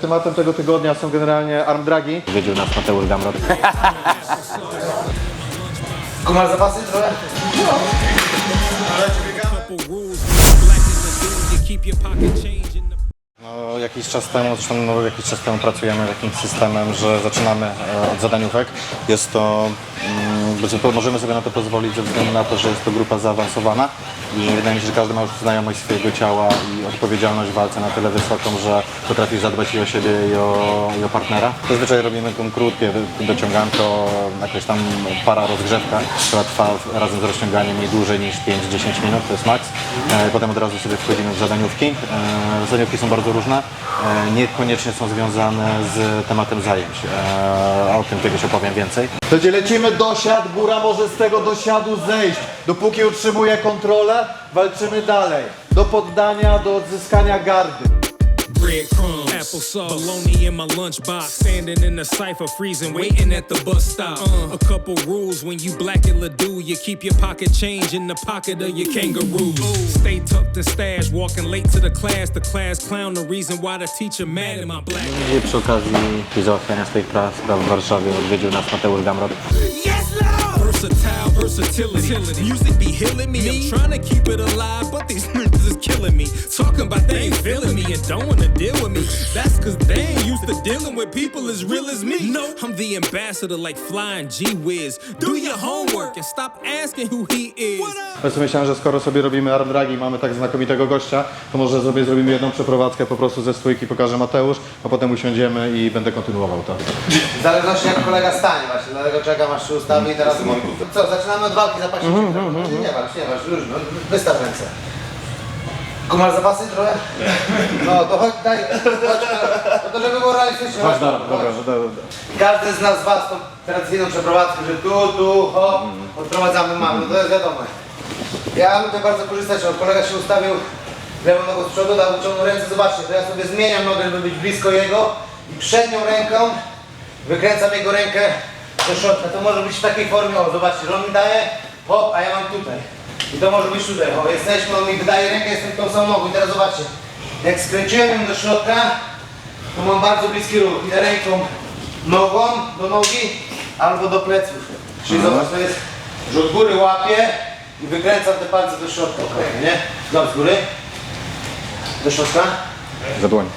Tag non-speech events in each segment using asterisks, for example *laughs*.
Tematem tego tygodnia są generalnie arm dragi. Wiedział nas Mateusz Gamrot. Kumar zapasy trochę? No, jakiś czas temu, zresztą no, jakiś czas temu pracujemy takim systemem, że zaczynamy e, od zadaniówek. Jest to możemy sobie na to pozwolić ze względu na to, że jest to grupa zaawansowana i wydaje mi się, że każdy ma już znajomość swojego ciała i odpowiedzialność w walce na tyle wysoką, że potrafi zadbać i o siebie i o, i o partnera. Zazwyczaj robimy tą krótkie dociąganko, jakaś tam para rozgrzewka, która trwa razem z rozciąganiem nie dłużej niż 5-10 minut, to jest maks. E, Potem od razu sobie wchodzimy w zadaniówki. E, Zadaniówki są bardzo różne, e, niekoniecznie są związane z tematem zajęć. O tym kiedyś opowiem więcej. Gdzie lecimy dosiad, góra może z tego dosiadu zejść. Dopóki utrzymuje kontrolę, walczymy dalej. Do poddania, do odzyskania gardy. breadcrumbs, applesauce, bologna in my lunchbox, standing in the cipher, freezing, waiting at the bus stop. Uh, a couple rules when you black and you keep your pocket change in the pocket of your kangaroos. Stay tucked and stashed, walking late to the class. The class clown, the reason why the teacher mad at my black. I przy okazji załatwiania swoich praw spraw w Warszawie odwiedził nas Mateusz Gamrot. Lord! Versatile, versatility. Music be healing me. I'm trying to keep it alive, but these is killing me. Talking about they ain't feeling me and don't wanna deal with me. That's cause they ain't used to dealing with people as real as me. No, I'm the ambassador like flying G Wiz. Do your homework and stop asking who he is. Prostu myślałem, że skoro sobie robimy arm dragi i mamy tak znakomitego gościa, to może sobie zrobimy jedną przeprowadzkę po prostu ze stójki, pokaże Mateusz, a potem usiądziemy i będę kontynuował to. W zależności jak kolega stanie właśnie, dlatego czekam aż się ustawi i teraz Co, zaczynamy od walki zapaśniczej. Nie walcz, nie walcz, luźno, wystaw ręce. Kumar zapasy trochę? No to chodź, daj, chodź, no to żeby było realistyczne. Chodź, dobra, dobra, dobra, dobra. Każdy z nas z was tą tradycyjną przeprowadzkę, że tu, tu, hop, odprowadzamy mamy, no to jest wiadomo. Ja lubię bardzo korzystać, od kolega się ustawił lewą nogą z przodu, dał wyciągnął ręce, zobaczcie, to ja sobie zmieniam nogę, żeby być blisko jego i przednią ręką wykręcam jego rękę do środka. To może być w takiej formie, o zobaczcie, że on mi daje, hop, a ja mam tutaj. I to może być tutaj, o jesteśmy, on mi wydaje rękę, jestem tą samą nogą i teraz zobaczcie, jak skręciłem ją do środka, to mam bardzo bliski ruch. Idę ręką, nogą do nogi albo do pleców. Czyli zobacz, to jest, że od góry łapię i wykręcam te palce do środka. Okay, nie? Zobacz z góry. Do środka. Za dłoń.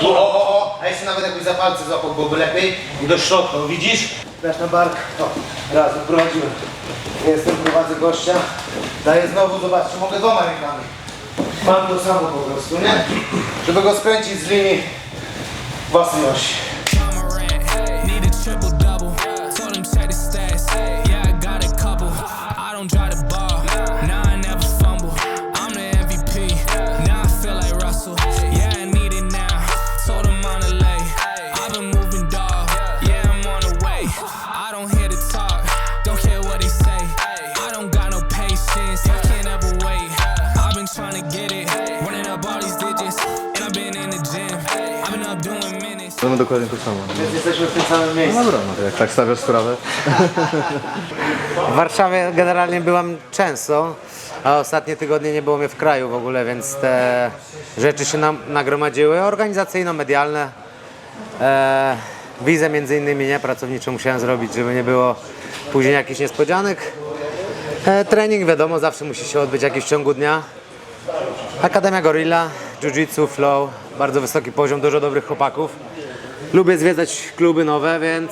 Góry, o, o, o. A jeszcze nawet jakbyś za palce złapał byłoby lepiej. I do środka, widzisz? Dasz na bark. O, raz, odprowadziłem. Jestem, prowadzę gościa. Daję znowu, zobaczcie, mogę dwoma rękami. Mam to samo po prostu, nie? Żeby go skręcić z linii własnej osi. Mamy dokładnie to samo. Więc jesteśmy w tym samym miejscu. Dobra, no to jak tak stawiasz sprawę. W Warszawie generalnie byłam często, a ostatnie tygodnie nie było mnie w kraju w ogóle, więc te rzeczy się nam nagromadziły. Organizacyjno-medialne. E, wizę między innymi, nie? Pracowniczą musiałem zrobić, żeby nie było później jakichś niespodzianek. E, trening wiadomo, zawsze musi się odbyć jakiś w ciągu dnia. Akademia Gorilla, Jiu-Jitsu, Flow, bardzo wysoki poziom, dużo dobrych chłopaków. Lubię zwiedzać kluby nowe, więc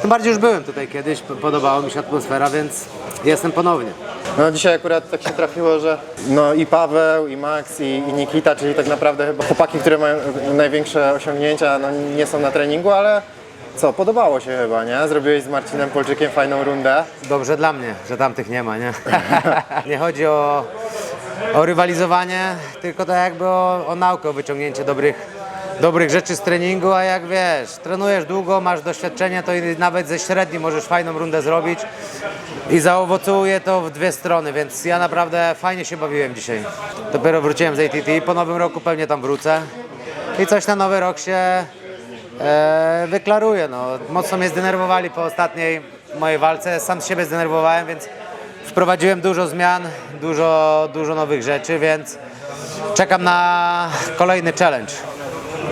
tym bardziej już byłem tutaj kiedyś, podobała mi się atmosfera, więc jestem ponownie. No dzisiaj akurat tak się trafiło, że no i Paweł, i Max, i, i Nikita, czyli tak naprawdę chyba chłopaki, które mają największe osiągnięcia, no nie są na treningu, ale co, podobało się chyba, nie? Zrobiłeś z Marcinem Polczykiem fajną rundę. Dobrze dla mnie, że tamtych nie ma, nie? *laughs* nie chodzi o, o rywalizowanie, tylko tak jakby o, o naukę, o wyciągnięcie dobrych, dobrych rzeczy z treningu, a jak wiesz, trenujesz długo, masz doświadczenie, to nawet ze średni możesz fajną rundę zrobić i zaowocuje to w dwie strony, więc ja naprawdę fajnie się bawiłem dzisiaj. Dopiero wróciłem z ATT, po nowym roku pewnie tam wrócę i coś na nowy rok się e, wyklaruje. No. Mocno mnie zdenerwowali po ostatniej mojej walce. Sam z siebie zdenerwowałem, więc wprowadziłem dużo zmian, dużo, dużo nowych rzeczy, więc czekam na kolejny challenge.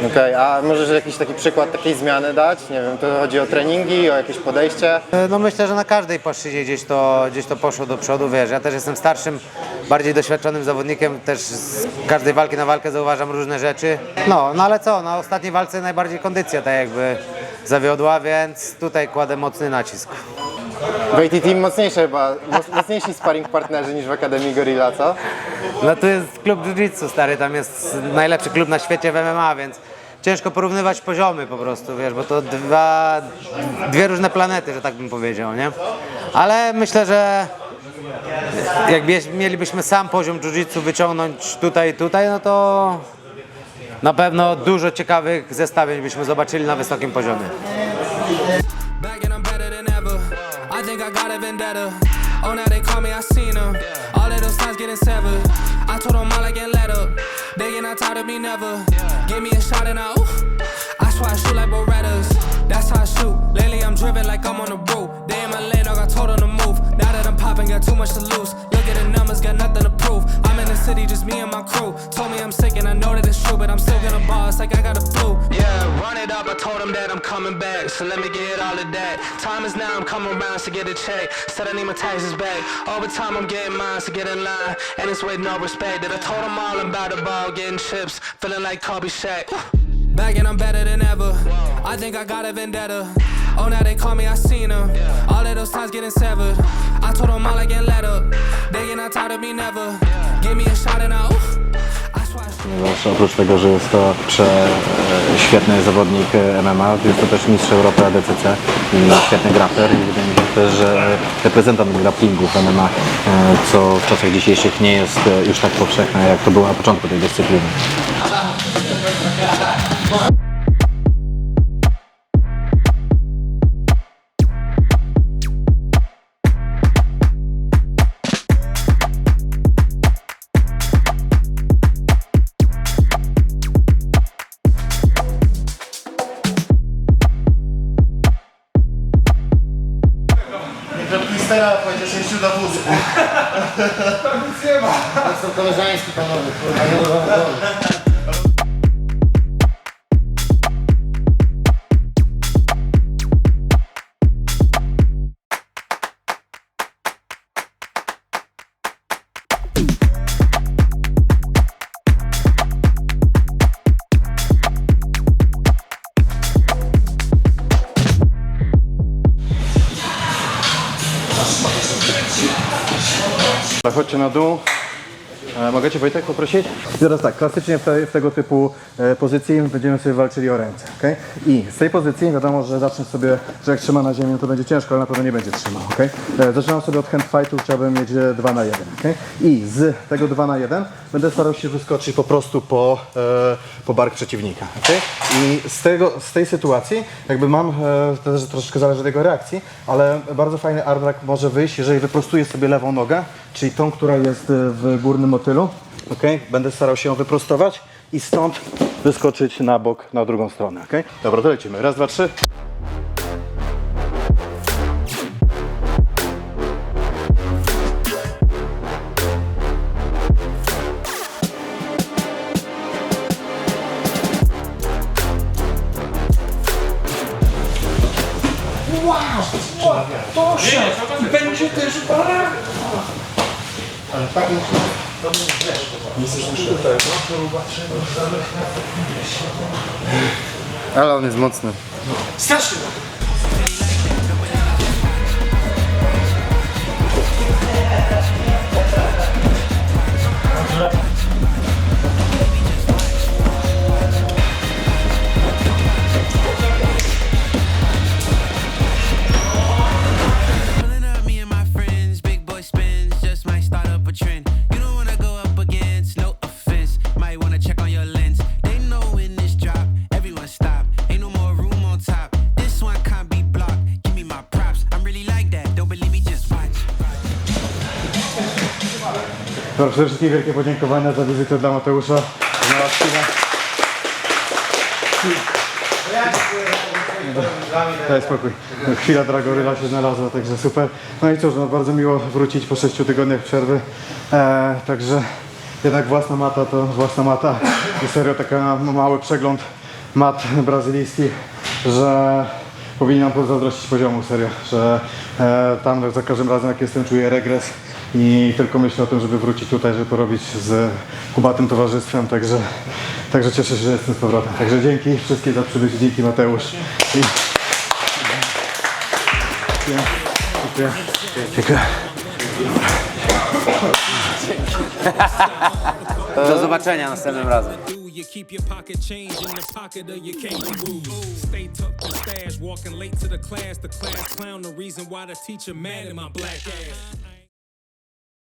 Okej, a możesz jakiś taki przykład takiej zmiany dać? Nie wiem, to chodzi o treningi, o jakieś podejście? E, No myślę, że na każdej płaszczyźnie gdzieś to, gdzieś to poszło do przodu, wiesz, ja też jestem starszym, bardziej doświadczonym zawodnikiem, też z każdej walki na walkę zauważam różne rzeczy. No, no ale co, na ostatniej walce najbardziej kondycja tak jakby zawiodła, więc tutaj kładę mocny nacisk. W AT Team mocniejsze chyba, moc- mocniejsi sparring partnerzy niż w Akademii Gorilla, co? No tu jest klub Jiu-Jitsu stary, tam jest najlepszy klub na świecie w MMA, więc ciężko porównywać poziomy po prostu, wiesz, bo to dwa, dwie różne planety, że tak bym powiedział, nie? Ale myślę, że jak mielibyśmy sam poziom Jiu-Jitsu wyciągnąć tutaj i tutaj, no to na pewno dużo ciekawych zestawień byśmy zobaczyli na wysokim poziomie. Oh, now they call me, I seen them. All of those getting severed. I told them all I can't let up. They get not tired of me never. Give me shot and I. I swear I shoot like Berettas. That's how I shoot. Lately I'm driven like I'm on the road. They in my lane, dog, I told them to move. Now that I'm popping, got too much to lose. Look at the numbers, got nothing to prove. I'm in the city, just me and my crew. Told me I'm sick and I know that it's true, but I'm still gonna boss like I got a flu. Up. I told them that I'm coming back, so let me get all of that. Time is now, I'm coming around to get a check. Said I need my taxes back. Over time, I'm getting mine, so get in line. And it's with no respect. That I told them all about the ball, getting chips, feeling like Kobe Shaq. Back and I'm better than ever. I think I got a vendetta. Oh, now they call me, I seen them. All of those times getting severed. I told them all I can't let up. They get not tired of me never. Give me a shot and I, ooh. Ponieważ oprócz tego, że jest to prze, świetny zawodnik MMA, jest to też mistrz Europy ADCC i świetny grappler i wydaje mi się też, że reprezentant grapplingu w MMA, e, co w czasach dzisiejszych nie jest e, już tak powszechne, jak to było na początku tej dyscypliny. Kristera powiedział, że jeszcze na wózku. To są koleżański panowie, kurwa, nie mogą Chodźcie na dół. E, mogę Cię Wojtek poprosić? Teraz tak, klasycznie w, te, w tego typu e, pozycji będziemy sobie walczyli o ręce. Okay? I z tej pozycji wiadomo, że zacznę sobie, że jak trzyma na ziemi, to będzie ciężko, ale na pewno nie będzie trzymał. Okay? E, zaczynam sobie od hand fightu, chciałbym mieć 2 na 1. Okay? I z tego 2 na 1 będę starał się wyskoczyć po prostu po, e, po bark przeciwnika. Okay? I z, tego, z tej sytuacji jakby mam, e, to też troszeczkę zależy od jego reakcji, ale bardzo fajny armdrag może wyjść, jeżeli wyprostuję sobie lewą nogę, czyli tą, która jest e, w górnym motylu. Okay? Będę starał się ją wyprostować i stąd wyskoczyć na bok, na drugą stronę. Okay? Dobra, to lecimy. Raz, dwa, trzy. Ale on jest mocny. Pulling Dobra, przede wszystkim wielkie podziękowania za wizytę dla Mateusza. Znalazł chwilę. Daj spokój. Chwila dla goryla się znalazła, także super. No i cóż, no, bardzo miło wrócić po 6 tygodniach przerwy. E, także jednak własna mata to własna mata. I serio taka mały przegląd mat brazylijski, że powinien nam pozazdrościć poziomu, serio, że e, tam za każdym razem jak jestem czuję regres i tylko myślę o tym, żeby wrócić tutaj, żeby porobić z kubatym towarzystwem, także, także cieszę się, że jestem z powrotem. Także dzięki wszystkim za przybycie, dzięki Mateusz. I... Dziękuję. Dziękuję. Do zobaczenia następnym razem. you keep your pocket change in the pocket of your kangaroos. Stay tucked and stash, walking late to the class. The class clown, the reason why the teacher mad at my black ass.